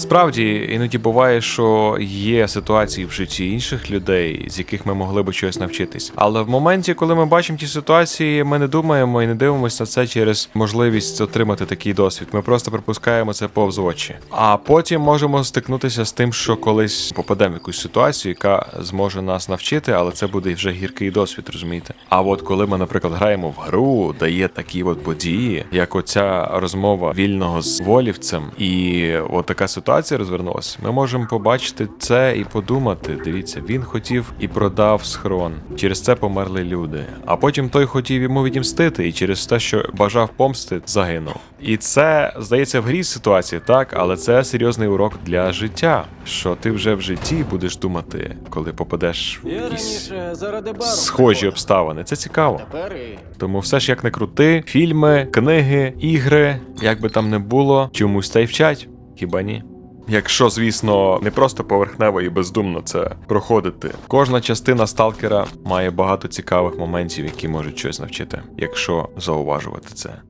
Справді, іноді буває, що є ситуації в житті інших людей, з яких ми могли би чогось навчитись. Але в моменті, коли ми бачимо ті ситуації, ми не думаємо і не дивимося на це через можливість отримати такий досвід. Ми просто пропускаємо це повз очі. А потім можемо стикнутися з тим, що колись попадемо в якусь ситуацію, яка зможе нас навчити, але це буде вже гіркий досвід, розумієте? А от коли ми, наприклад, граємо в гру, де є такі от події, як оця розмова вільного з волівцем, і от така ситуація розвернулася, ми можемо побачити це і подумати: дивіться, він хотів і продав схрон. Через це померли люди. А потім той хотів йому відімстити, і через те, що бажав помсти, загинув. І це здається в грі ситуації, так, але це серйозний урок для життя. Що ти вже в житті будеш думати, коли попадеш в якісь схожі обставини. Це цікаво. Тому все ж як не крути, фільми, книги, ігри, як би там не було, чомусь та й вчать, хіба ні? Якщо, звісно, не просто поверхнево і бездумно це проходити. Кожна частина сталкера має багато цікавих моментів, які можуть щось навчити, якщо зауважувати це.